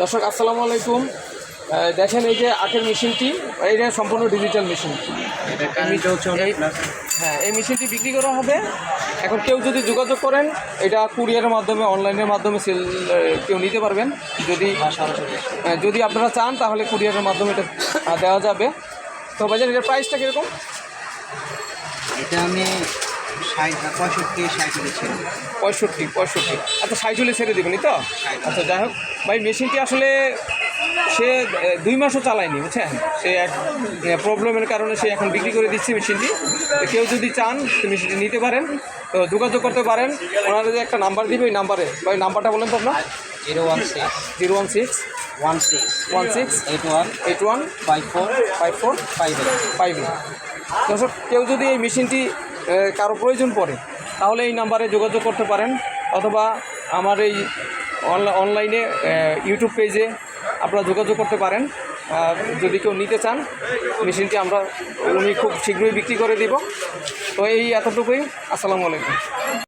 দর্শক আসসালামু আলাইকুম। দেখেন এই যে আখের মেশিনটি এটা সম্পূর্ণ ডিজিটাল মেশিন হ্যাঁ এই মেশিনটি বিক্রি করা হবে। এখন কেউ যদি যোগাযোগ করেন এটা কুরিয়ারের মাধ্যমে অনলাইনের মাধ্যমে সেল কেউ নিতে পারবেন। যদি আহ, যদি আপনারা চান তাহলে কুরিয়ারের মাধ্যমে এটা দেওয়া যাবে। তো ভাইজান এটার প্রাইসটা কীরকম? এটা আমি ষাট পঁয়ষট্টি ষাট পঁয়ষট্টি পঁয়ষট্টি। আচ্ছা ষাট হলে ছেড়ে দেবেনই তো? আচ্ছা যাই হোক। ভাই মেশিনটি আসলে সে দুই মাসও চালায়নি বুঝছেন? সে এক প্রবলেমের কারণে সে এখন বিক্রি করে দিচ্ছে মেশিনটি। তো কেউ যদি চান মেশিনটি নিতে পারেন। তো যোগাযোগ করতে পারেন। ওনারা যে একটা নাম্বার দিবে ওই নাম্বারে। ভাই নাম্বারটা বলেন তো আপনার? Zero one six. Zero one six. One six. One six. Eight one. Eight one. Five four. Five four. Five eight. Five দর্শক কেউ যদি এই মেশিনটি কারও প্রয়োজন পড়ে, তাহলে এই নাম্বারে যোগাযোগ করতে পারেন, অথবা আমার এই অনলা- অনলাইনে ইউটিউব পেজে আপনারা যোগাযোগ করতে পারেন। যদি কেউ নিতে চান, মেশিনটি আমরা, উনি খুব শীঘ্রই বিক্রি করে দিব। তো এই এতটুকুই, আসসালামু আলাইকুম।